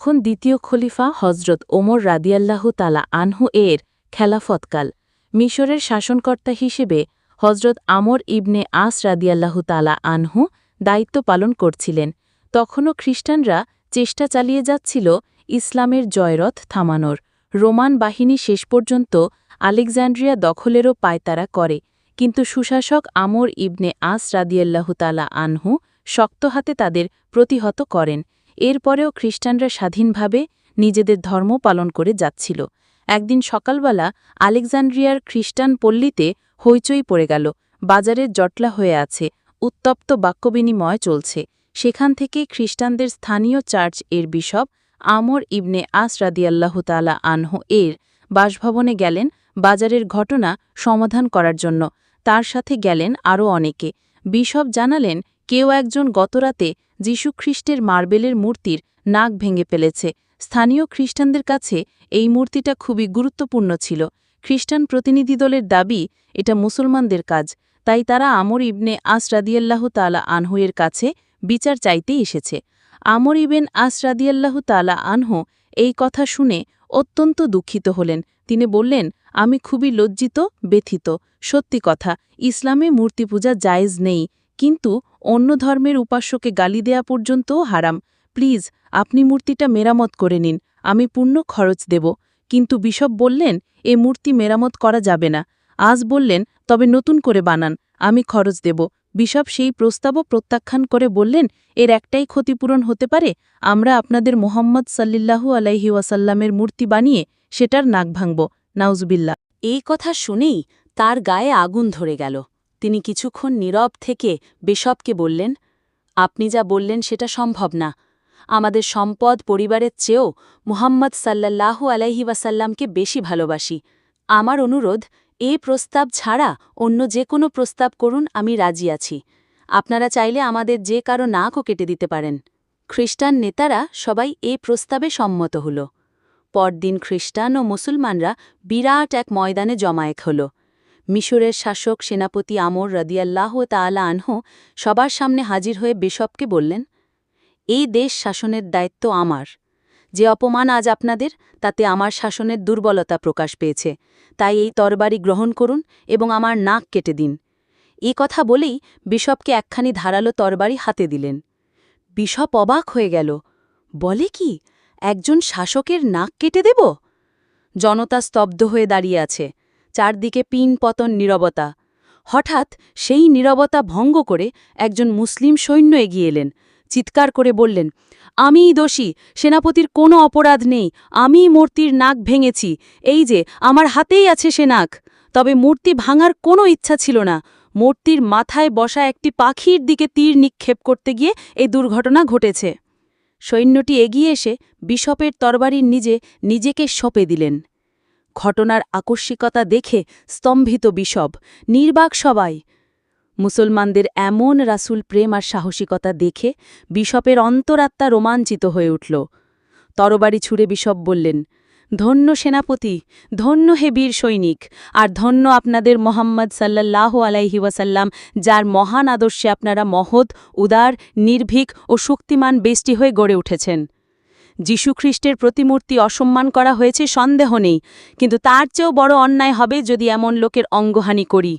তখন দ্বিতীয় খলিফা হজরত ওমর রাদিয়াল্লাহু তালা আনহু এর খেলাফতকাল। মিশরের শাসনকর্তা হিসেবে হজরত আমর ইবনে আস রাদিয়াল্লাহু তালা আনহু দায়িত্ব পালন করছিলেন। তখনও খ্রিস্টানরা চেষ্টা চালিয়ে যাচ্ছিল ইসলামের জয়রথ থামানোর। রোমান বাহিনী শেষ পর্যন্ত আলেকজান্ড্রিয়া দখলেরও পায়তারা করে, কিন্তু সুশাসক আমর ইবনে আস রাদিয়াল্লাহু তালা আনহু শক্ত হাতে তাদের প্রতিহত করেন। এরপরেও খ্রিস্টানরা স্বাধীনভাবে নিজেদের ধর্ম পালন করে যাচ্ছিল। একদিন সকালবেলা আলেকজান্ড্রিয়ার খ্রিস্টান পল্লীতে হইচই পড়ে গেল। বাজারের জটলা হয়ে আছে। উত্তপ্ত বাক্যবিনিময় চলছে। সেখান থেকে খ্রিস্টানদের স্থানীয় চার্চের বিশপ আমর ইবনে আস রাদিয়াল্লাহু তালা আনহু এর বাসভবনে গেলেন বাজারের ঘটনা সমাধান করার জন্য। তার সাথে গেলেন আরও অনেকে। বিশপ জানালেন, কেউ একজন গতরাতে যীশুখ্রিস্টের মার্বেলের মূর্তির নাক ভেঙে ফেলেছে। স্থানীয় খ্রিস্টানদের কাছে এই মূর্তিটা খুবই গুরুত্বপূর্ণ ছিল। খ্রিস্টান প্রতিনিধি দলের দাবি, এটা মুসলমানদের কাজ। তাই তারা আমর ইবনে আস রাদিয়াল্লাহু তালা আনহুয়ের কাছে বিচার চাইতে এসেছে। আমর ইবেন আস রাদিয়াল্লাহু তালা আনহু এই কথা শুনে অত্যন্ত দুঃখিত হলেন। তিনি বললেন, আমি খুবই লজ্জিত, ব্যথিত। সত্যি কথা, ইসলামে মূর্তি পূজা জায়েজ নেই। কিন্তু অন্য ধর্মের উপাস্যকে গালি দেয়া পর্যন্তও হারাম। প্লিজ, আপনি মূর্তিটা মেরামত করে নিন, আমি পূর্ণ খরচ দেব। কিন্তু বিশপ বললেন, এ মূর্তি মেরামত করা যাবে না। আজ বললেন, তবে নতুন করে বানান, আমি খরচ দেব। বিশপ সেই প্রস্তাবও প্রত্যাখ্যান করে বললেন, এর একটাই ক্ষতিপূরণ হতে পারে, আমরা আপনাদের মোহাম্মদ সাল্লিল্লাহু আলাইহি ওয়াসাল্লামের মূর্তি বানিয়ে সেটার নাক ভাঙব। নাউজবিল্লা এই কথা শুনেই তার গায়ে আগুন ধরে গেল। তিনি কিছুক্ষণ নীরব থেকে বেশবকে বললেন, আপনি যা বললেন সেটা সম্ভব না। আমাদের সম্পদ পরিবারের চেয়েও মুহাম্মদ সাল্লাল্লাহু আলাইহি ওয়াসাল্লামকে বেশি ভালোবাসি। আমার অনুরোধ এ প্রস্তাব ছাড়া অন্য যে কোনো প্রস্তাব করুন, আমি রাজি আছি। আপনারা চাইলে আমাদের যে কারও নাকও কেটে দিতে পারেন। খ্রিস্টান নেতারা সবাই এ প্রস্তাবে সম্মত হল। পরদিন খ্রিস্টান ও মুসলমানরা বিরাট এক ময়দানে জমায়েত হল। মিশরের শাসক সেনাপতি আমর রদিয়াল্লাহ তাআলা আনহ সবার সামনে হাজির হয়ে বেশবকে বললেন, এই দেশ শাসনের দায়িত্ব আমার। যে অপমান আজ আপনাদের, তাতে আমার শাসনের দুর্বলতা প্রকাশ পেয়েছে। তাই এই তরবারি গ্রহণ করুন এবং আমার নাক কেটে দিন। এ কথা বলেই বিশপকে একখানি ধারালো তরবারি হাতে দিলেন। বিশপ অবাক হয়ে গেল, বলে কি, একজন শাসকের নাক কেটে দেব? জনতা স্তব্ধ হয়ে দাঁড়িয়ে আছে। চারদিকে পিন পতন নীরবতা। হঠাৎ সেই নীরবতা ভঙ্গ করে একজন মুসলিম সৈন্য এগিয়ে এলেন। চিৎকার করে বললেন, আমিই দোষী, সেনাপতির কোনো অপরাধ নেই, আমিই মূর্তির নাক ভেঙেছি, এই যে আমার হাতেই আছে সে নাক। তবে মূর্তি ভাঙার কোনো ইচ্ছা ছিল না। মূর্তির মাথায় বসা একটি পাখির দিকে তীর নিক্ষেপ করতে গিয়ে এই দুর্ঘটনা ঘটেছে। সৈন্যটি এগিয়ে এসে বিশপের তরবারির নিজে নিজেকে সঁপে দিলেন। ঘটনার আকস্মিকতা দেখে স্তম্ভিত বিশপ, নির্বাক সবাই। মুসলমানদের এমন রাসুল প্রেম আর সাহসিকতা দেখে বিশপের অন্তরাত্মা রোমাঞ্চিত হয়ে উঠল। তরবারি ছুঁড়ে বিশপ বললেন, ধন্য সেনাপতি, ধন্য হে বীর সৈনিক, আর ধন্য আপনাদের মোহাম্মদ সাল্লাল্লাহু আলাইহি ওয়াসাল্লাম, যার মহান আদর্শে আপনারা মহৎ, উদার, নির্ভীক ও শক্তিমান বেষ্টি হয়ে গড়ে উঠেছেন। যীশুখ্রিস্টের প্রতিমূর্তি অসম্মান করা হয়েছে, সন্দেহ নেই, কিন্তু তার চেয়েও বড় অন্যায় হবে যদি এমন লোকের অঙ্গহানি করি।